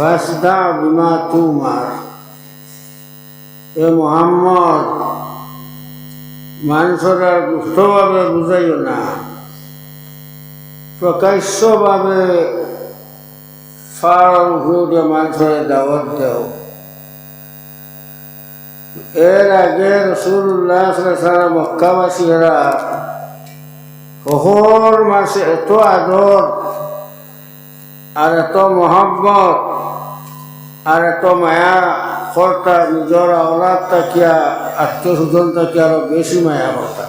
ফাসদা বিমা তুমার। এ মোহাম্মদ, মানুষের আর গুপ্তভাবে বুঝাইও না। প্রকাশ্যভাবে ফার উঠে মানুষের দাওয়াত দেও। এর আগে রসুল্লাহ সারা মক্কাবাসীরা হর মাসে এত আদর আর এত মহাব্বত আর এত মায়া কর্তা নিজের আওলাদ তাকিয়া আত্মীয় স্বজন তাকিয়া আরও বেশি মায়া কর্তা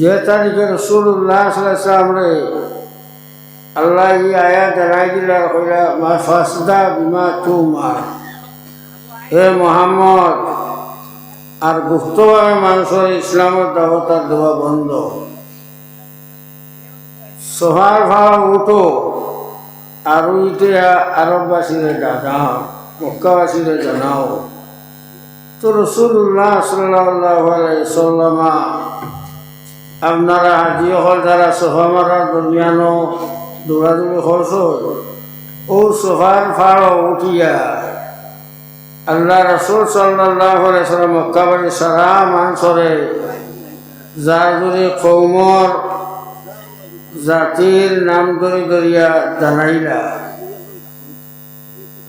যে তারিখে রসুল্লাহ সাল্লাম রে আল্লাহ ই আয়া জানাই দিলা কইলা মা ফাসদা বিমা তুমার হে মোহাম্মদ, আর গুপ্তভাবে মানুষের ইসলামের দাবতার দেওয়া বন্ধ। সোহার ভাড়া উঠো। আর উইটে আরববাসীরে জানাও, মক্কাবাসীরে জানাও। তো রসুল্লাহ সাল্লাহ সাল্লামা আপনারা হাজি হল যারা সোফা মারার দরমিয়ানো দৌড়াদৌড়ি খরচ ও সোফার ফাড় উঠিয়া আল্লাহ রসুল সাল্লাহ মক্কাবাড়ি সারা মানসরে, যার যদি কৌমর জাতির নাম ধরে ধরিয়া জানাইলা।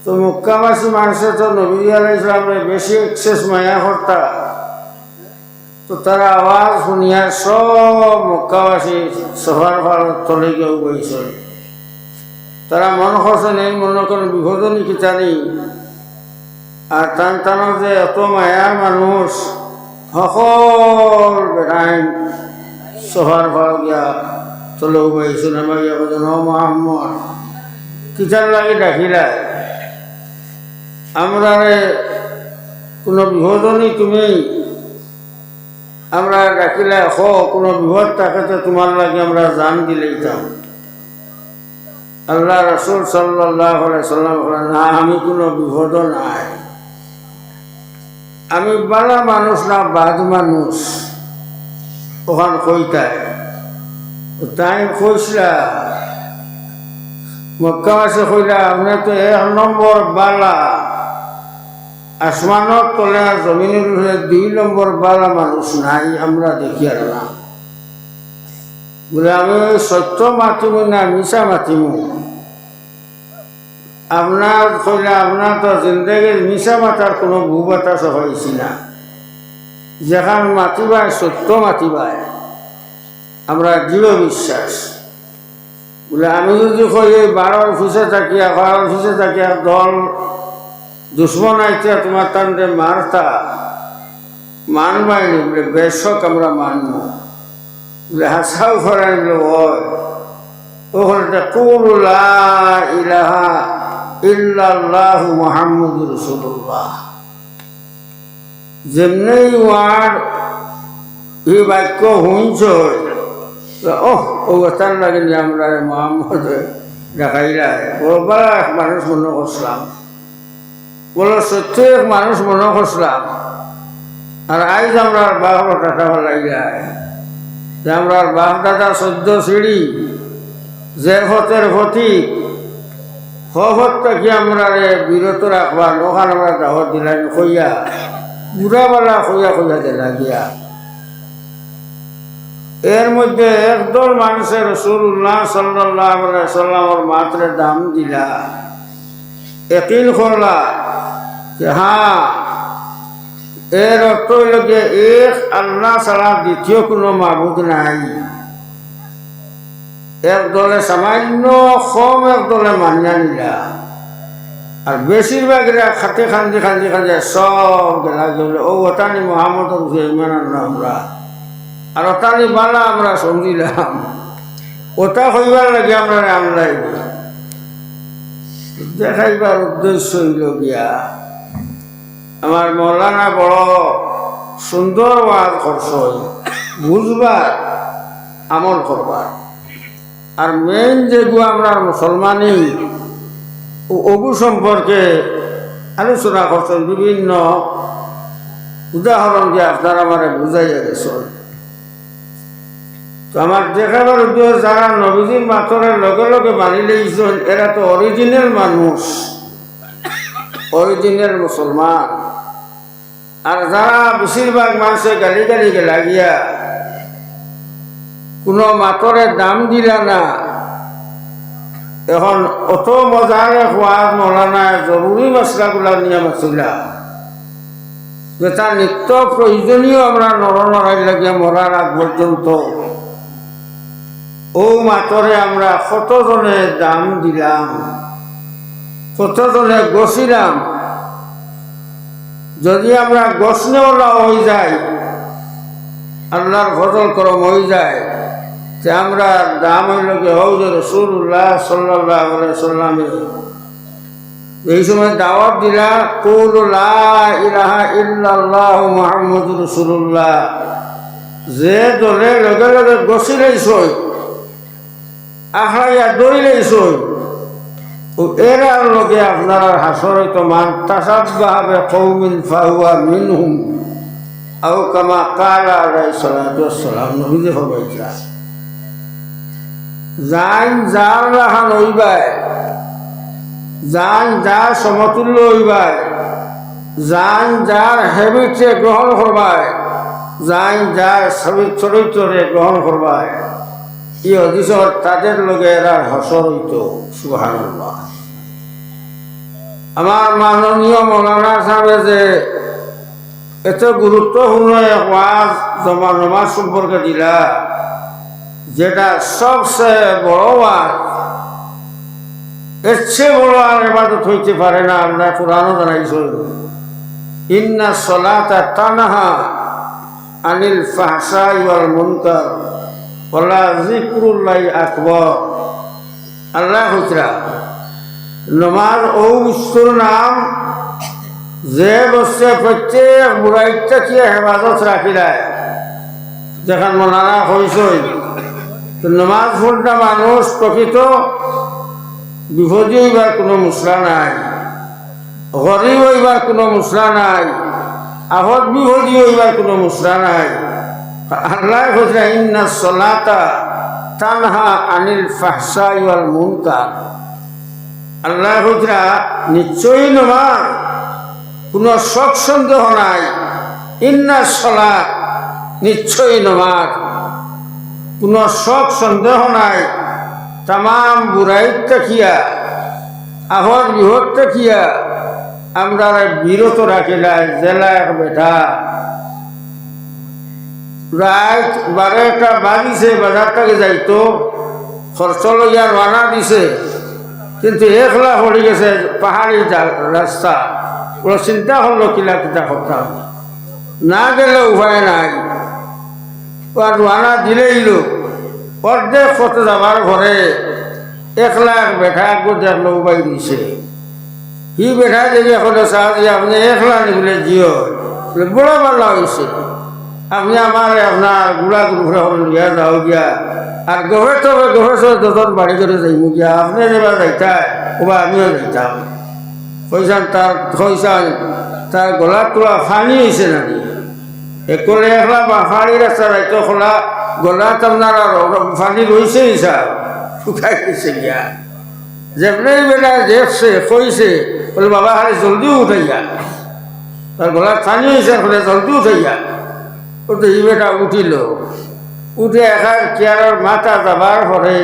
তো মক্কাবাসী মানুষের তো নবী আলাই ইসলামের বেশি এক্সেস মায়া কর্তা। তো তারা আওয়াজ শুনিয়া সব মক্কাবাসী সভার ভারত তলে গিয়েও বইছিল তারা মন খসে নেই, মনে করেন বিভোজনী কিতানি আর টান টানোর যে এত মায়ার মানুষ, সকল বেড়াইন সভার ভাড় গিয়া আমার গিয়া বলছেন ও মোহাম্মদ কিতার লাগে ডাকিলাই আমরা কোনো বিভোজনী তুমি আমরা ডাকিলে হ কোনো বিপদ থাকে তো তোমার লাগে আমরা জান দিলেই যাও আল্লাহ রসুল সাল্লাহ সাল্লাম না আমি কোনো বিপদ নাই আমি বালা মানুষ না বাদ মানুষ। ওখান কইতাই তাই কইসলা মক্কাবাসী কইলা আপনি তো এক নম্বর বালা, আসমানত তলে জমিনের উপরে দুই নম্বর বালা মানুষ নাই, আমরা দেখি আর না। বলে, আমি সত্য মাতিমু না মিশা মাতিমু? আপনার কইলে, আপনার তো জিন্দগির মিশা মাতার কোনো ভূবাতাস হয়েছি না। যেখান মাতিবায় সত্য মাতিবায় আমরা দৃঢ় বিশ্বাস। বলে আমি যদি কই এই বারোর অফিসে থাকিয়া বারোর অফিসে থাকিয়া দল দুশ্মন আইতে তোমার তান্ডে মারতা মানবাইনি বলে বেশক আমরা মানব। বলে হাসাও ফরাই বলে ওই ওখানে কুরুলা ইলাহা ইল্লাল্লাহু মুহাম্মদুর রাসূলুল্লাহ যেমনি ওয়ার এই বাক্য শুনছ ওহ ও তার লাগে আমরা মোহাম্মদ দেখাইলা। বলবা মানুষ মনে করছিলাম। বলো সত্যি এক মানুষ মনে করছিলাম। আর আইজ আমরা বাপ টাকা লাগিলায় যে আমরা বাপ, দাদা সদ্য সিঁড়ি যে হতের হতি হত কি আমরা বিরত রাখবার ওখানে আমরা দাহত দিলাম, খইয়া। বুড়াবেলা খইয়া খইয়া দিলা গিয়া এর মধ্যে একদল মানুষের রসুল্লাহ সাল্লাহ সাল্লামর মাত্রে দাম দিলা। একিল করলা যে হ্যাঁ এর অর্থ হইল যে এক আল্লাহ ছাড়া দ্বিতীয় কোনো মাবুদ নাই। এক দলে সামান্য কম এক দলে মানিয়া নিলা। আর বেশিরভাগ এরা খাতে খান্দি খান্দি খান্দি সব গেলা গেল। ও ওটানি মোহাম্মদ আনলাম আমরা আর ওটানি বালা আমরা সঙ্গিলাম ওটা হইবার লাগে আমরা আমরাই দেখাইবার উদ্দেশ্য হইল গিয়া, আমার মৌলানা বড় সুন্দর ওয়াজ করছ বুঝবার, আমল করবার। আর মেইন যেগুলো আমরা মুসলমানি ও অগু সম্পর্কে আলোচনা করছেন বিভিন্ন উদাহরণ দিয়ে আপনারা আমার বুঝাইয়া গেছেন তো আমার দেখাবার উদ্দেশ্য যারা নবীজির মাথরের লগে লগে মানি লইছেন, এরা তো অরিজিনাল মানুষ অরিজিনাল মুসলমান। আর যারা বেশিরভাগ মানুষের গালি গালি লাগিয়া কোনো মাতরের দাম দিলা না, এখন অত মজারে খোৱা মৌলানা জরুরি মশলাগুলা নিয়ে মাছিলা যেটা নিত্য প্রয়োজনীয় আমরা নরনরাই লাগিয়া মরার আগ পর্যন্ত ও মাতরে আমরা কতজনে দাম দিলাম, কতজনে গছিলাম। যদি আমরা গসনেওয়ালা হয়ে যাই, আল্লাহর ফজল করম হয়ে যায় যে আমরা দাম হইল কি যে রসুল্লাহ সাল্লাহ সাল্লামে। এই সময় দাওয়াত দিলা, কৌল ইলাহা ইল্লাল্লাহ মোহাম্মদ রসুল্লাহ যে দলে লগে লগে গছিলেইছই আহরাইয়া দৌড়িলেইছই ও এরার লগে আপনার হাসর মান তাসাবাহাবে কৌমিন ফাহুয়া মিনহুম। আও কামা কালা আলাই সালাম, নবীজি ফরমাইছা। জান যার রাখান হইবাই জান যার সমতুল্য হইবাই জান যার হেবিটে গ্রহণ করবাই জান যার চরিত্রে গ্রহণ করবাই। এই অধিসর তাদের লগে এরা হসর হইত সুহান আমার মাননীয় মৌলানা সাহেবে যে এত গুরুত্বপূর্ণ এক ওয়াজ জমা নমাজ সম্পর্কে দিলা, যেটা সবচেয়ে বড় ওয়াজ, এর চেয়ে বড় আর এবাদত হইতে পারে না, আমরা কোরআনও জানাইছ ইন্না সলাতা তানাহা আনিল ফাহসা ওয়াল মুনকার। আল্লাহ নাম যে হেফাজত রাখিলায় যেখান মনারা তো নমাজ পড়না মানুষ প্রকৃত বিপদী হইবার কোনো মুসলা নাই, গরিব হইবার কোনো মুসলা নাই, আহত বিপদী হইবার কোনো মুসলা নাই। আল্লাহ হচ্ছে ইন্না সলাতা তানহা আনিল ফাহসা ওয়াল মুনকার। আল্লাহ হুজরা নিশ্চয়ই নমাজ কোনো শখ সন্দেহ নাই। ইন্না সলা, নিশ্চয়ই নমাজ কোনো শখ সন্দেহ নাই। তাম বুড়াইত দেখিয়া আহর বিহত দেখিয়া আমরা বিরত রাখিলাই জেলা বেঠা রাত বারো একটা বাজিছে বাজার থেকে যাইতো খরচ লইয়া রানা দিছে। কিন্তু একলা পড়ে গেছে পাহাড়ি রাস্তা ওরা চিন্তা করল কিলা কিতা করতাম না গেলে উপায় নাই। আর রানা দিলেই লোক। অর্ধেক কত যাবার ঘরে এক লাখ বেঠা দেখল উপায় দিছে। সি বেঠা যদি এখন চাহ দিয়ে, আপনি একলা নিবলে জিও বড় ভালো হয়েছে আপনি আমার আপনার গুড়া গুড়া লিয়া যাও গিয়া আর গভীর তবে গভীর যতন বাড়ি করে যাইব গিয়া আপনি এবার যাইতাই, ওবা আমিও যাইতাম। কইসান তার কইসান তার গলার তোলা ফানি হয়েছে নাকি একলে একলা পাহাড়ি রাস্তা রাইতো খোলা গলা আপনার ফানি রয়েছে হিসাব শুকাই গেছে গিয়া যেমনি বেলা দেখছে, কইছে, বলে, বাবা, হারে জলদি উঠাইয়া। তার গলা ফানি হয়েছে জলদি উঠাইয়া। ও তো এই বেটা উঠিল। উঠে একার চেয়ারের মাথা যাবার পরে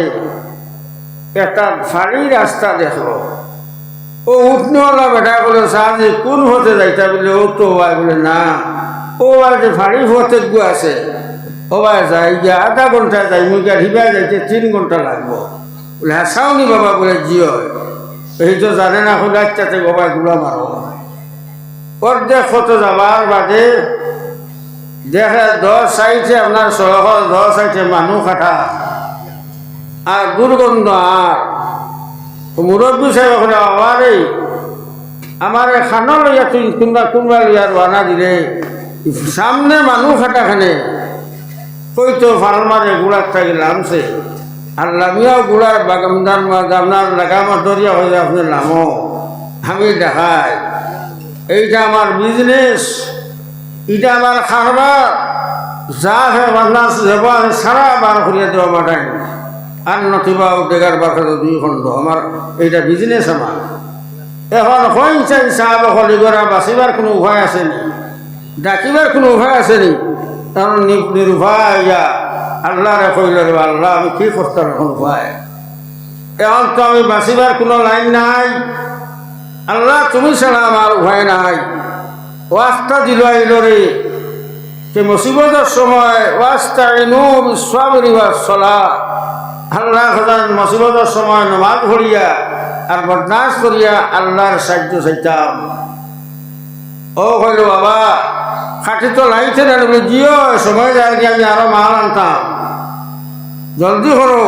একটা ফাড়ি রাস্তা দেখল। ও উঠনেওয়ালা বেটা, বলে সাহায্যে কোন হতে যাইতা? বলে, ও তো ভাই, বলে, না। ও যে ফাড়ি হতে গু আছে, ও ভাই, যাই গিয়া আধা ঘণ্টা যাই, মুই গিয়া ঢিবা যাইতে তিন ঘণ্টা লাগবো। বলে হ্যাঁ চাওনি বাবা, বলে, জিও। এই তো জানে না হলে আচ্ছাতে বাবা গুলা মারো। অর্ধেক ফটো যাবার বাদে দেখে দশ সাইডে আপনার সড়ক দশ সাইডে মানুহ কাটা আর দুর্গন্ধ আর মুরব্বী সাহেব আবার এই আমার খানা লইয়া তুই কোনবা কোনবা লইয়া রানা দিলে। সামনে মানুষ খাটাখানে কইতো ফাল মারে গুড়ার থাকি লামছে। আর লামিয়াও গুড়ার বাগামদার আপনার লাগামার দরিয়া হয়ে আপনি নামো আমি দেখাই। এইটা আমার বিজনেস এটা আমার খারবার যা হে বান্না যাব আমি সারা বার করিয়া দেওয়া মাঠাই আর নথিবা উদ্যোগার বাসা দুই খণ্ড। আমার এইটা বিজনেস আমার এখন হইন চাই চাহ বলি করা বাঁচিবার কোনো উপায় আসেনি ডাকিবার কোনো উপায় কারণ নি- নিরুপায় ইয়া। আল্লাহরে কইল রে আল্লাহ, আমি কি করতাম এখন উপায়? এখন তো আমি বাঁচিবার কোনো লাইন নাই। আল্লাহ, তুমি ছাড়া আমার উপায় নাই। ওয়াস্তা দিল আইল রে যে মুসিবতের সময়, ওয়াস্তা এনু বিশ্বাবরি চলা আল্লাহ খোদান মুসিবতের সময় নমাজ ভরিয়া আর বরদাস করিয়া আল্লাহর সাহায্য চাইতাম। ও কইল বাবা, খাটি তো লাইছে না জিও, সময় যায় কি আমি আরও মাল আনতাম। জলদি করো।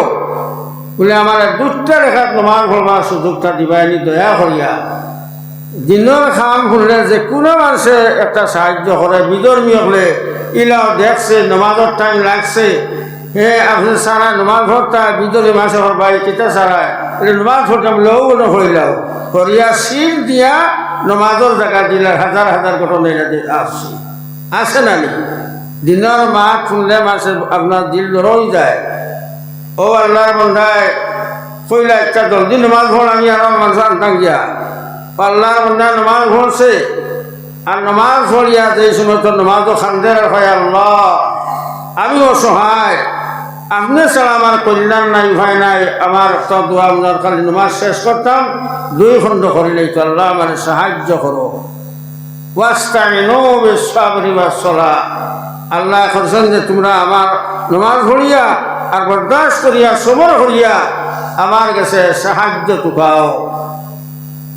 বলে, আমার দুটা রেখাত নমাজ ভরবার সুযোগটা দিবাইনি দয়া করিয়া। দিনের খাম শুনলে যে কোনো মানুষে একটা সাহায্য করে, বিধর্মী হলে ইলাও দেখছে, নমাজের টাইম লাগছে। হে, আপনি সারা নমাজ ভরতা বিধর্মী মাসে হরবাই কেটা সারায় নমাজ ভরতাম না হইলাও। করিয়া শির দিয়া নমাজের জায়গা দিলে হাজার হাজার ঘটনা এটা আসছে। আছে না নি দিনের মাঠ শুনলে মাসে আপনার দিল রই যায়। ও আল্লাহর বন্ধায়, কইলা একটা জলদি নমাজ ভর আমি আর মানুষ আনতাম গিয়া। আল্লাহর বন্ধা নমাজ ভরছে আর নমাজ ভরিয়া যে সময় তো নমাজও খান্দে হয় আল্লাহ আমি অসহায়। আপনি ছাড়া আমার কল্যাণ নাই, ভয় নাই। আমার দোয়া আপনার খালি নমাজ শেষ করতাম, দুই খণ্ড করিলেই তো আল্লাহ আমার সাহায্য করো। আল্লাহ করছেন যে তোমরা আমার নমাজ ভরিয়া আর বরদাস্ত করিয়া, সবর করিয়া আমার কাছে সাহায্য টুকাও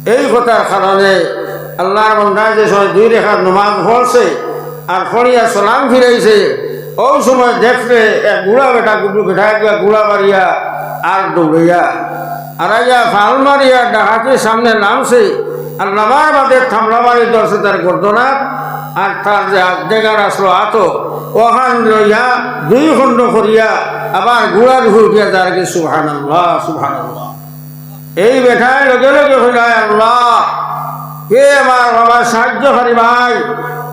এই কথার কারণে আল্লাহর বন্ধায় যে সময় দুই রেখার নমাজ পড়ছে আর পড়িয়া সালাম ফিরাইছে, ওই সময় দেখলে এক গুড়া বেটা গুডু বেটা গিয়া গুড়া মারিয়া আর দৌড়াইয়া আর আইয়া ফাল মারিয়া ডাকাতির সামনে নামছে আর নামার বাদে থামলা মারি ধরছে তার গর্দনা আর তার যে আর্ধেকার আসলো আত, ওখান লইয়া দুই খণ্ড করিয়া আবার গুড়ার ঘুরিয়া তার কি সুহান আল্লাহ সুহান আল্লাহ এই বেঠায় লগে লগে হইলাই আল্লাহ। কে আমার বাবার সাহায্যকারী ভাই।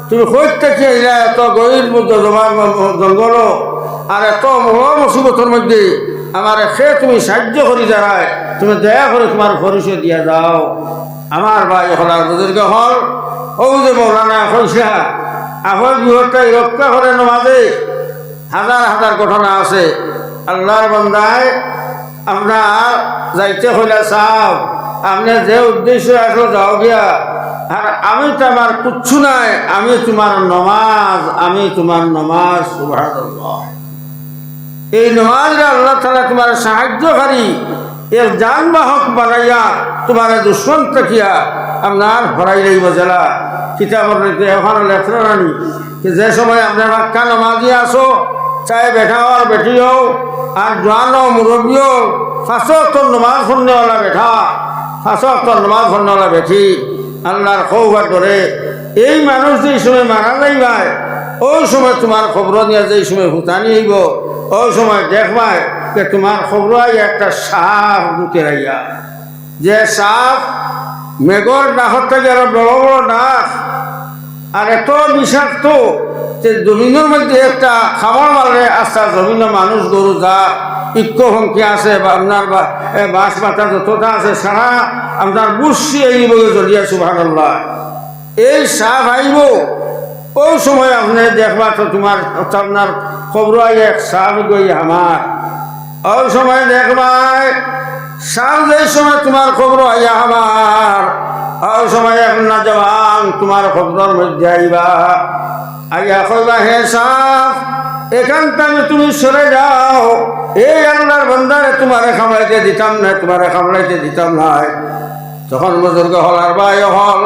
তুমি কইতে কি আইলা এত গরিব মধ্যে তোমার জঙ্গল? আর এত মহা মুসিবতের মধ্যে আমার সে তুমি সাহায্য করি দাঁড়ায় তুমি দয়া করে তোমার পরিচয় দিয়া দাও আমার ভাই হলার বুজুর্গ হল। ও যে মৌলানা কইসা আহল বিহরটাই রক্ষা করে নমাজে। হাজার হাজার ঘটনা আছে। আল্লাহর বন্দায় আপনার যাইতে হইলে চাও আপনার যে উদ্দেশ্য আসলো যাও গিয়া। আর আমি তো আমার কুচ্ছু নাই, আমি তোমার নমাজ, আমি তোমার নমাজ এই নমাজরা আল্লাহ তালা তোমার সাহায্যকারী, এর যানবাহক বানাইয়া তোমার দুশ্মন থাকিয়া আপনার হরাই রইব জেলা। কিতাবর এখন লেখরা রানি যে যে সময় আপনার বাক্কা নমাজি আসো চাই বেঠা আর বেটি হোক আর জোয়ান হোক মুরব্বী হোক ফাঁসো তোর নমাজ বেঠা ফাঁসো তোর নমাজ শুননেওয়ালা বেঠি। আল্লাহর খৌবার ধরে এই মানুষ যেই সময় মারা যাইবাই, ওই সময় তোমার খবর নিয়ে যেই সময় হুতানি হইব, ওই সময় দেখবাই যে তোমার খবর একটা সাপ ঢুকে রাইয়া। যে সাপ মেঘর ডাকর থেকে আরও বড় বড় ডাক, আর এত বিষাক্ত যে জমিনের মধ্যে একটা খাবার মারলে আস্তা জমিনের মানুষ গরু যা ইক্য সংখ্যা আছে বা আপনার বা, এ বাঁশ পাতা যতটা আছে সারা আপনার বুসি আইব জ্বলিয়া সুভান এই সাপ আইব, ওই সময় আপনি দেখবা তো তোমার আপনার খবর এক সাপ গই আমার। ওই সময় দেখবাই সাপ যে সময় তোমার খবর আইয়া আমার। ওই সময় এখন না জবান তোমার খবরের মধ্যে আইবা। আইয়া কইবা, হে সাপ এখান থেকে তুমি সরে যাও। এই আল্লাহর বন্দারে তোমারে খামলাইতে দিতাম না তোমারে খামলাইতে দিতাম নাই। তখন বুজুর্গ হল আর বাই হল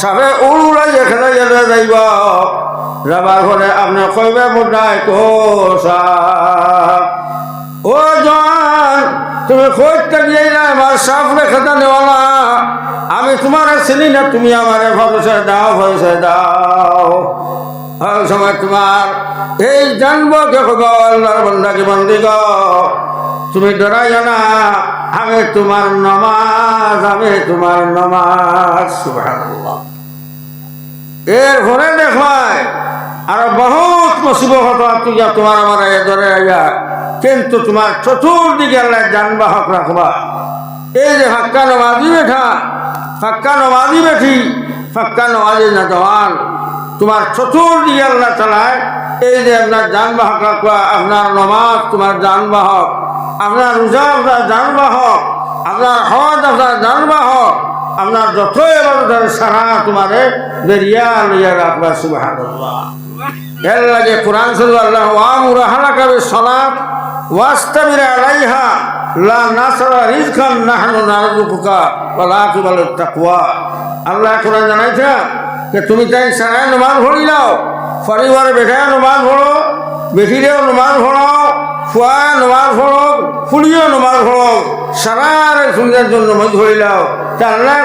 সাবে উড়াই এখানে গেলে যাইব। যাবার ঘরে আপনি কইবে মুদ্রায় কোসাপ ও জন তুমি কইতে দিয়ে না আমার সাপ রেখে নেওয়ালা আমি তোমার চিনি না, তুমি আমার ভরসা দাও ভরসা দাও। সময় তোমার এই জানব কব আল্লাহর বন্দাকে বন্দি গো তুমি ডরাই না, আমি তোমার নমাজ, আমি তোমার নমাজ, সুবহানাল্লাহ। এর ঘরে দেখায় আর বহুত মুসিবত তুইয়া তোমার আমার এ ধরে আইয়া কিন্তু তোমার চতুর্দিকে আল্লাহ যানবাহক রাখবা। এই যে ফাক্কা নমাজি বেঠা, ফাক্কা নমাজি বেঠি, ফাক্কা নমাজি না জওয়ান। তোমার চতুর্দিকে আল্লাহ চালায়, এই যে আপনার যানবাহক রাখবা, আপনার নমাজ তোমার যানবাহক আপনার রোজা আপনার যানবাহক আপনার হজ আপনার যানবাহক আপনার যত এবার সারা তোমারে বেরিয়া লইয়া রাখবা সুবাহ এর লাগে কোরআন শরীফ আল্লাহ, ওয়ামুর হালাকা বিসসালাত ওয়াস্তাবির আলাইহা, লা নাসরা রিজকান নাহনু নারযুকুকা ওয়ালা আকিবালত তাকওয়া। আল্লাহ কোরআন জানাইছে যে, তুমি তাই সারায় নমাজ পড়ি নাও পরিবার বেঠায় নমাজ পড়ো বেঠিরেও নমাজ পড়ো ফুয়া নমাজ ফলক ফুলিও নমাজ পড়ো সারারে সুন্দর জন্য নমাজ পড়িলাও তা আল্লাহ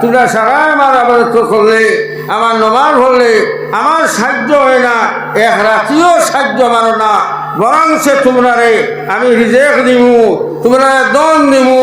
তোমরা সারা আমার আবাদত করলে আমার নমাজ হলে আমার সাহায্য হয় না, এক রাতিও সাহায্য মানো না। বরং সে তোমরারে আমি রিজেক্ট দিব তোমরা দন দিমু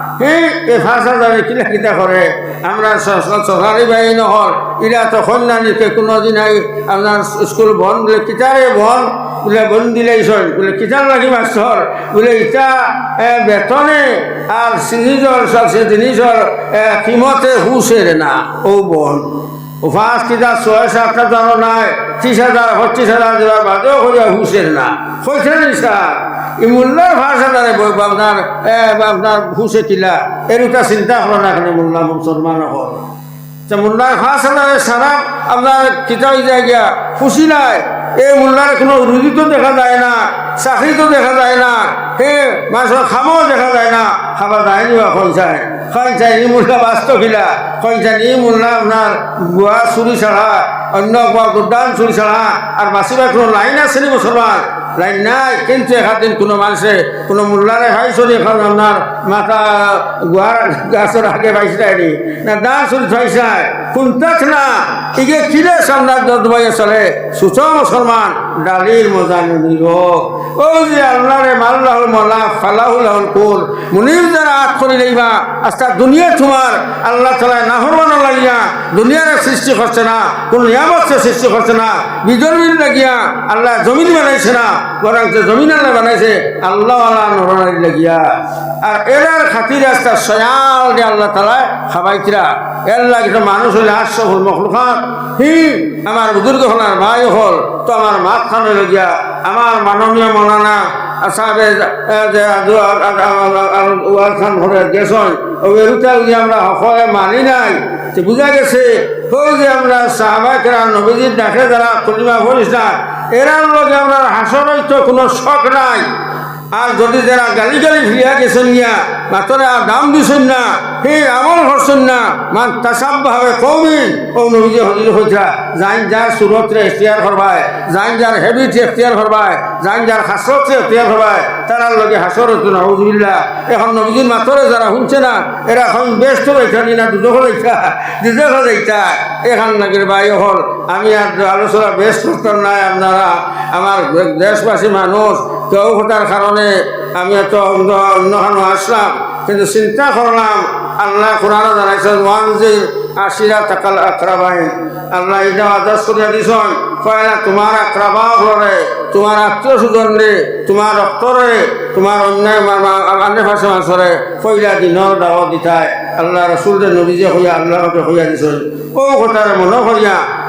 এই পাঁচ হাজারে কিলা কিতা করে। আমরা সরকারি বাহিনী হল ইরা তখন না নিতে কোনো দিন আপনার স্কুল বন্ধ দিলে কিতারে বলে বন দিলেইছন বলে কিতার লাগি মাষ্টর বলে ইটা বেতনে। আর জিনিসর সে জিনিসর কিমতে হুসের না, ও বন। ও ফার্স্ট কিতা ছয় সাত হাজার নাই। ত্রিশ হাজার, পঁচিশ হাজার দেওয়ার বাদেও হইয়া হুসের না। হয়েছে নিশা ই মূল্যের ফার্স্ট হাজারে বই আপনার আপনার হুসে তিলা। এরুটা চিন্তা করো না এখানে মোল্লা মুসলমান হল যে মোল্লার ফাঁস কিতাব যায় গিয়া খুশি নাই। এই মোল্লার কোনো রুজি তো দেখা যায় না, চাকরি তো দেখা যায় না, হে মাছের খামও দেখা যায় না। খাবার যায়নি বা খঞ্চায় খঞ্চায় ই মোল্লা বাস্তব খিলা খঞ্চায় ই মোল্লা আপনার গুয়া চুরি ছাড়া, অন্য গুয়া গুদান চুরি ছাড়া, আর বাঁচিবার কোনো লাইন আছে নি মুসলমান লাইন নাই। কিন্তু এখাদিন কোনো মানুষে, কোনো মোল্লারে ভাইছনি এখন আপনার মাথা গুয়ার গাছের আগে পাইছিলাইনি না। দান চুরি থাইছাই কোনটাক না? ইগে কিরে সামনার দবাই চলে সুচ মুসলমান ডালির মজা নিল ও যে আল্লাহরে মাল্লাহুল মলা ফালাহুল কুল। মুনির যারা আট করে লইবা আস্তা দুনিয়া তোমার। আল্লাহ তালা নাহরমান লাগিয়া দুনিয়ার সৃষ্টি করছে না, কোন নিয়ামত সৃষ্টি করছে না। বিজন্মিন লাগিয়া আল্লাহ জমিন বানাইছে না, বরং যে জমিন আল্লাহ বানাইছে, আল্লাহ আল্লাহ নহরানি লাগিয়া। আর এরার খাতির আস্তা সয়াল আল্লাহ তালা খাবাইছিরা এর লাগে মানুষ হলে আশ্রয় হল হি, আমার বুজুর্গ হলার ভাই হল, তো আমার মাত খানে লগিয়া, আমার মাননীয় মৌলানা আসাবে যে খান ঘরে গেছন এরুটা আমরা সকলে মানি নাই তো বুঝা গেছে ওই যে আমরা সাহাবাকেরা নবীজির ডাকে যারা কলিমা পড়িস না এরার লগে আমরা হাসর তো কোনো শখ নাই। আর যদি যারা গালি গালি ফিরিয়া গেছেন গিয়া মাতরে দাম দিছেন না সেই আমল করছেন না। মান তাসাব ভাবে কমি ও নবীজি হজির হইতা যাইন যার সুরতরে এখতিয়ার করবায়, যাইন যার হেবিট এখতিয়ার করবায়, যাইন যার হাসরতে এখতিয়ার করবায়, তারার লগে হাসর হতো না হুজবিল্লা এখন নবীজির মাতরে যারা শুনছে না, এরা এখন ব্যস্ত রয়েছে না দুদক রয়েছা দুদক রয়েছা এখান নাগের বাই হল আমি আর আলোচনা বেশ করতাম নাই আপনারা, আমার দেশবাসী মানুষ, কেউ হতার কারণে আমি এত অন্য আসলাম? কিন্তু চিন্তা করলাম, আল্লাহ কোরআন জানাইছেন ওয়ান যে আশিরা টাকাল আক্রাবাইন। আল্লাহ এটা আদেশ করে দিছন, কয়লা তোমার আক্রাবা হরে তোমার আত্মীয় সুজন রে, তোমার রক্তরে তোমার অন্যায় আন্নে ফাঁসে মাছরে কইলা দিনের দাওয়া দিতায় আল্লাহ রসুল নবীজে হইয়া, আল্লাহকে হইয়া দিছন। ও কথারে মনে করিয়া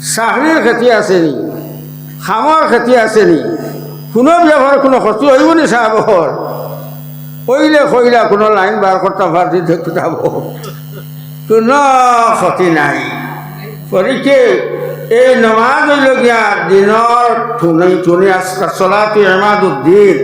চাকরির খেতি আসেনি খামৰ খেতি আসেনি কোনো ব্যবহার কোনো ক্ষতি হইব নি সাহাবর কইলে কইলা, কোনো লাইন বার করতে পারছি দেখতে যাব কোনো ক্ষতি নাই। গতিকে এই নমাজ হইল গিয়া দিনৰ ধুনি চলাটো এমাদ উদ্দিন